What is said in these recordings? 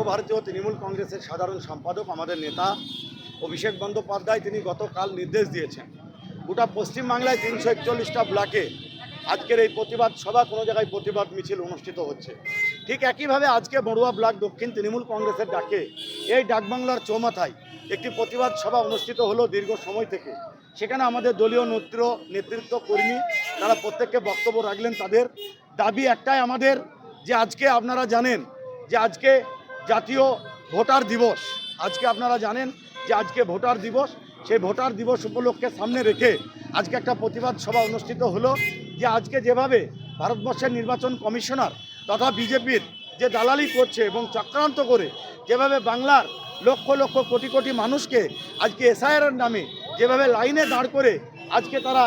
সর্বভারতীয় তৃণমূল কংগ্রেসের সাধারণ সম্পাদক আমাদের নেতা অভিষেক বন্দ্যোপাধ্যায় তিনি গতকাল নির্দেশ দিয়েছেন। গোটা পশ্চিমবাংলায় তিনশো একচল্লিশটা ব্লকে আজকের এই প্রতিবাদ সভা কোনো জায়গায় প্রতিবাদ মিছিল অনুষ্ঠিত হচ্ছে। ঠিক একইভাবে আজকে বড়ুয়া ব্লক দক্ষিণ তৃণমূল কংগ্রেসের ডাকে এই ডাকবাংলার চৌমাথায় একটি প্রতিবাদ সভা অনুষ্ঠিত হলো দীর্ঘ সময় থেকে। সেখানে আমাদের দলীয় নেত্র, নেতৃত্ব, কর্মী তারা প্রত্যেককে বক্তব্য রাখলেন তাদের। দাবি একটাই আমাদের যে আজকে আপনারা জানেন যে আজকে জাতীয় ভোটার দিবস। আজকে আপনারা জানেন যে আজকে ভোটার দিবস, সেই ভোটার দিবস উপলক্ষে সামনে রেখে আজকে একটা প্রতিবাদ সভা অনুষ্ঠিত হলো যে আজকে যেভাবে ভারতবর্ষের নির্বাচন কমিশনার তথা বিজেপির যে দালালি করছে এবং চক্রান্ত করে যেভাবে বাংলার লক্ষ লক্ষ কোটি কোটি মানুষকে আজকে এসআইআর নামে যেভাবে লাইনে দাঁড় করে আজকে তারা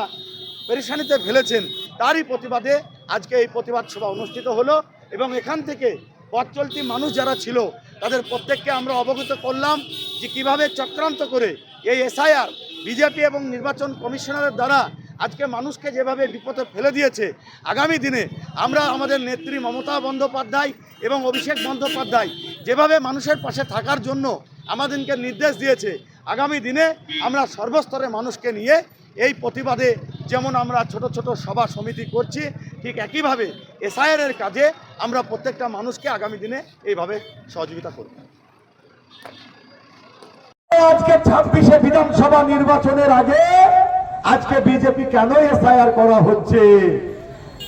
পেরেশানিতে ফেলেছেন, তারই প্রতিবাদে আজকে এই প্রতিবাদ সভা অনুষ্ঠিত হলো এবং এখান থেকে পথ চলতি মানুষ যারা ছিল, তাদের প্রত্যেককে আমরা অবগত করলাম যে কীভাবে চক্রান্ত করে এই এসআইআর, বিজেপি এবং নির্বাচন কমিশনারের দ্বারা আজকে মানুষকে যেভাবে বিপদে ফেলে দিয়েছে, আগামী দিনে আমরা আমাদের নেত্রী মমতা বন্দ্যোপাধ্যায় এবং অভিষেক বন্দ্যোপাধ্যায় যেভাবে মানুষের পাশে থাকার জন্য আমাদেরকে নির্দেশ দিয়েছে, আগামী দিনে আমরা সর্বস্তরে মানুষকে নিয়ে এই প্রতিবাদে যেমন আমরা ছোট ছোট সভা সমিতি করছি, ঠিক একইভাবে এসআইআরের কাজে আমরা প্রত্যেকটা মানুষকে আগামী দিনে এইভাবে সহযোগিতা করব। আজকে ছাব্বিশে বিধানসভা নির্বাচনের আগে আজকে বিজেপি কেন এসআইআর করা হচ্ছে?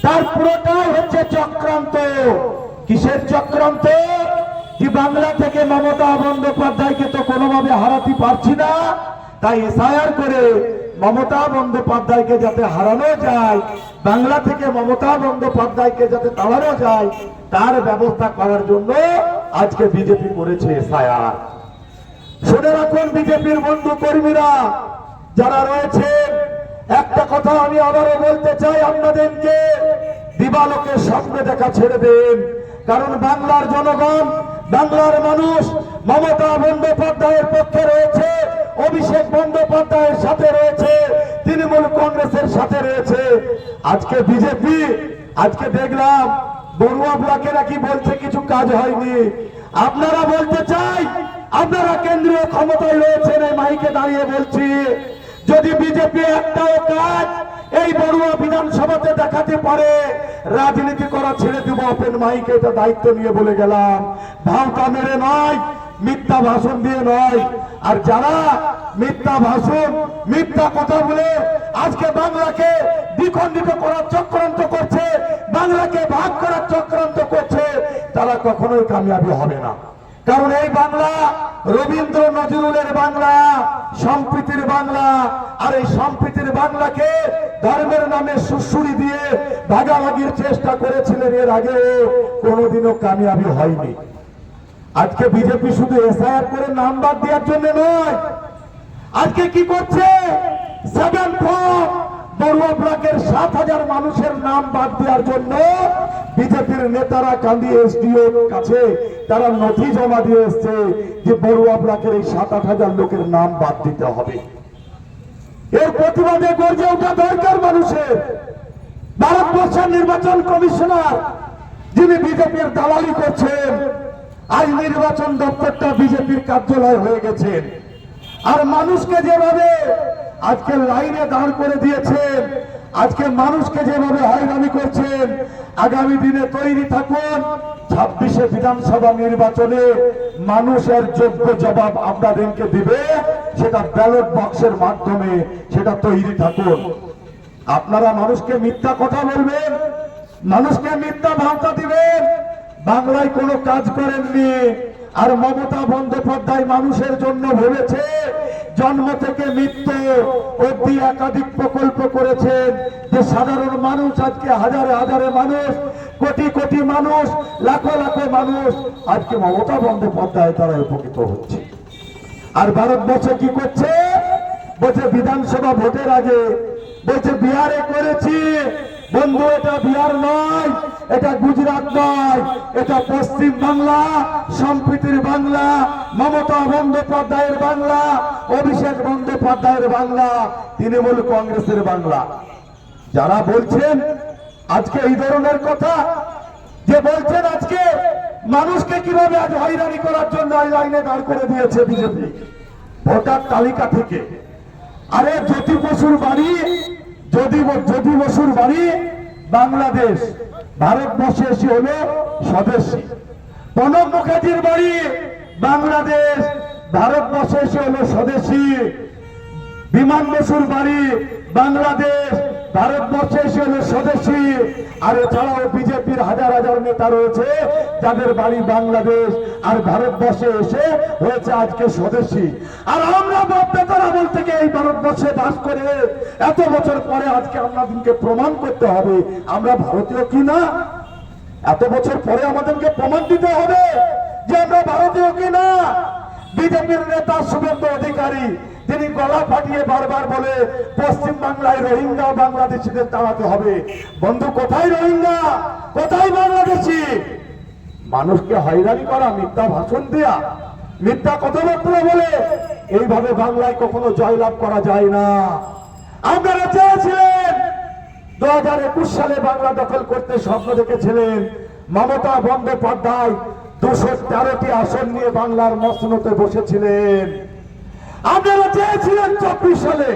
তার পুরোটাই হচ্ছে চক্রান্ত। কিসের চক্রান্ত? যে বাংলা থেকে মমতা বন্দ্যোপাধ্যায়কে তো কোনোভাবে হারাতে পারছি না, তাই এসআইআর করে মমতা বন্দ্যোপাধ্যায়কে যাতে হারানো যায়, বাংলা থেকে মমতা বন্দ্যোপাধ্যায়কে যাতে তাড়ানো যায়, তার ব্যবস্থা করার জন্য আজকে বিজেপি করেছে এসআইআর শুনে রাখুন বিজেপির বন্ধু কর্মীরা, যারা রয়েছেন একটা কথা আমি আবারও বলতে চাই আপনাদেরকে, দিবালোকে স্বপ্ন দেখা ছেড়ে দেন, কারণ বাংলার জনগণ, বাংলার মানুষ মমতা বন্দ্যোপাধ্যায়ের পক্ষে রয়েছে। অভিষেক বন্দ্যোপাধ্যায়ের সাথে রয়েছে, তৃণমূল কংগ্রেসের সাথে রয়েছে। আজকে বিজেপি, আজকে দেখলাম বড়ুয়া ব্লকেরা কি বলছে কিছু কাজ হয়নি। আপনারা বলতে চাই, আপনারা কেন্দ্রীয় ক্ষমতায় রয়েছেন, এই মাইকে দাঁড়িয়ে বলছি। যদি বিজেপি একটাও কাজ এই বড়ুয়া বিধানসভাতে দেখাতে পারে, রাজনীতি করা ছেড়ে দেবো ওপেন মাইকে এটা দায়িত্ব নিয়ে বলে গেলাম। ভাওতা মেরে নয় মিথ্যা ভাষণ দিয়ে নয়। আর যারা মিথ্যা ভাষণ, মিথ্যা কথা বলে আজকে বাংলাকে দ্বিখণ্ডিত করার চক্রান্ত করছে, বাংলাকে ভাগ করার চক্রান্ত করছে, তারা কখনোই কামিয়াবি হবে না। কারণ এই বাংলা রবীন্দ্র নজরুলের বাংলা, সম্প্রীতির বাংলা, আর এই সম্প্রীতির বাংলাকে ধর্মের নামে সুশুরি দিয়ে ভাগাভাগির চেষ্টা করেছিলেন এর আগে কোনোদিনও কামিয়াবি হয়নি। আজকে বিজেপি শুধু এসআইআর করে নাম বাদ দেওয়ার জন্য নয়। আজকে কি করছে? সেভেন ফোর বড়ুয়া ব্লকের সাত হাজার মানুষের নাম বাদ দেওয়ার জন্য বিজেপির নেতারা কান্দি এসডিও কাছে, তারা নথি জমা দিয়ে এসছে যে বড়ুয়া ব্লকের এই সাত আট হাজার লোকের নাম বাদ দিতে হবে। এর প্রতিবাদে গর্জে ওঠা দরকার মানুষের। ভারতবর্ষের নির্বাচন কমিশনার, যিনি বিজেপির দালালি করছেন আজ নির্বাচন দপ্তরটা বিজেপির কার্যালয় হয়ে গেছেন আর মানুষকে যেভাবে আজকে লাইনে দাঁড় করে দিয়েছেন, আজকে মানুষকে যেভাবে হয়রানি করছেন, আগামী দিনে তৈরি থাকুন। ছাব্বিশে বিধানসভা নির্বাচনে মানুষের যোগ্য জবাব আপনাদেরকে দিবে, সেটা ব্যালট বক্সের মাধ্যমে সেটা তৈরি থাকুন। আপনারা মানুষকে মিথ্যা কথা বলবেন, মানুষকে মিথ্যা ভাবনা দিবেন বাংলায় কোনো কাজ করেননি। আর মমতা বন্দ্যোপাধ্যায় মানুষের জন্য ভেবেছে, জন্ম থেকে মৃত্যু অব্দি একাধিক প্রকল্প করেছেন। যে সাধারণ মানুষ, আজকে হাজারে হাজারে মানুষ, কোটি কোটি মানুষ, লাখো লাখো মানুষ, আজকে মমতা বন্দ্যোপাধ্যায় তারা উপকৃত হচ্ছে। আর ভারতবর্ষে কি করছে? বলছে বিধানসভা ভোটের আগে, বলছে বিহারে করেছি বন্ধু, এটা বিহার নয়, এটা গুজরাট নয়, এটা পশ্চিম বাংলা, সম্প্রীতির বাংলা, মমতা বন্দ্যোপাধ্যায়ের বাংলা, অভিষেক বন্দ্যোপাধ্যায়ের বাংলা, তৃণমূল কংগ্রেসের বাংলা। যারা বলছেন আজকে এই ধরনের কথা, যে বলছেন আজকে মানুষকে কীভাবে আজ হয়রানি করার জন্য এই লাইনে দাঁড় করে দিয়েছে বিজেপি, ভোটার তালিকা থেকে। আরে জ্যোতি বসুর বাড়ি যদি যদি বসুর বাড়ি বাংলাদেশ, ভারতবর্ষে এসে হলো স্বদেশী। প্রণব মুখার্জির বাড়ি বাংলাদেশ, ভারতবর্ষে এসে হলো স্বদেশী। বিমান বসুর বাড়ি বাংলাদেশ ভারতবর্ষে এসে হলো স্বদেশী। আর এছাড়াও বিজেপির হাজার হাজার নেতা রয়েছে, যাদের বাড়ি বাংলাদেশ, আর ভারতবর্ষে এসে হয়েছে আজকে স্বদেশী। আর আমরা বাপদাতার আমল থেকে এই ভারতবর্ষে বাস করে এত বছর পরে আজকে আপনাদেরকে প্রমাণ করতে হবে, আমরা ভারতীয় কি না? এত বছর পরে আমাদেরকে প্রমাণ দিতে হবে যে আমরা ভারতীয় কি না? বিজেপির নেতা শুভেন্দু অধিকারী তিনি গলা ফাটিয়ে বারবার বলে, পশ্চিম বাংলায় রোহিঙ্গা বাংলাদেশিদের তাড়াতে হবে। বন্ধু, কোথায় রোহিঙ্গা? কোথায় বাংলাদেশি? মানুষকে হয়রানি করা, মিথ্যা ভাষণ দেয়া। মিথ্যা কথাবার্তা বলে, এইভাবে বাংলায় কখনো জয়লাভ করা যায় না। আপনারা চেয়েছিলেন দু হাজার একুশ সালে বাংলা দখল করতে স্বপ্ন দেখেছিলেন মমতা বন্দ্যোপাধ্যায়। দুশো তেরোটি আসন নিয়ে বাংলার মসনতে বসেছিলেন। আপনারা চেয়েছিলেন চব্বিশ সালে।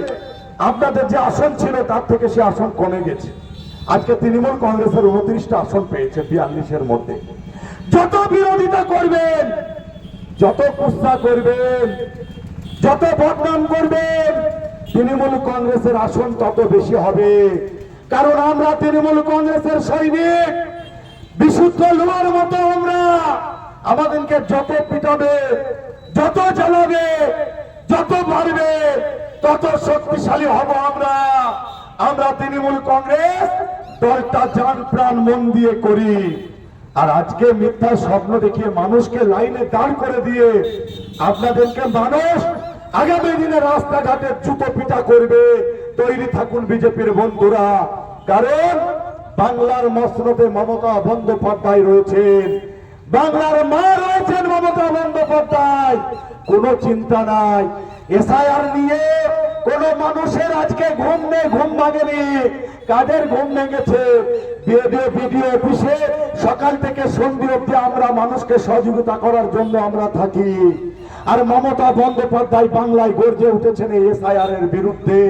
আপনাদের যে আসন ছিল, তার থেকে সে আসন কমে গেছে। আজকে তৃণমূল কংগ্রেসের উনত্রিশটা আসন পেয়েছে বিয়াল্লিশের মধ্যে। যত বিরোধিতা করবেন, যত কুস্তা করবেন, যত বদনাম করবেন, তৃণমূল কংগ্রেসের আসন তত বেশি হবে। কারণ আমরা তৃণমূল কংগ্রেসের সৈনিক, বিশুদ্ধ লোহার মতো আমরা। আমাদেরকে যত পিটাবে, যত জ্বালাবে যত মারবে তত শক্তিশালী হব আমরা। আমরা তৃণমূল কংগ্রেস, দলটা জান প্রাণ মন দিয়ে করি। আর আজকে মিথ্যা স্বপ্ন দেখিয়ে মানুষকে লাইনে দাঁড় করে দিয়ে আপনাদেরকে মানুষ আগামী দিনে রাস্তাঘাটে জুতো পিটা করবে। তৈরি থাকুন বিজেপির বন্ধুরা। কারণ বাংলার মসনদে মমতা বন্দ্যোপাধ্যায় রয়েছেন। বাংলার মা রয়েছেন মমতা বন্দ্যোপাধ্যায়। কোনো চিন্তা নাই। এসআইআর নিয়ে কোন মানুষের আজকে ঘুম নেই, ঘুম ভাঙেনি। কাদের ঘুম ভেঙেছে? অফিসে সকাল থেকে সন্ধি অব্দি আমরা মানুষকে সহযোগিতা করার জন্য আমরা থাকি। আর মমতা বন্দ্যোপাধ্যায় বাংলায় গর্জে উঠেছেন এসআইআর এর বিরুদ্ধে।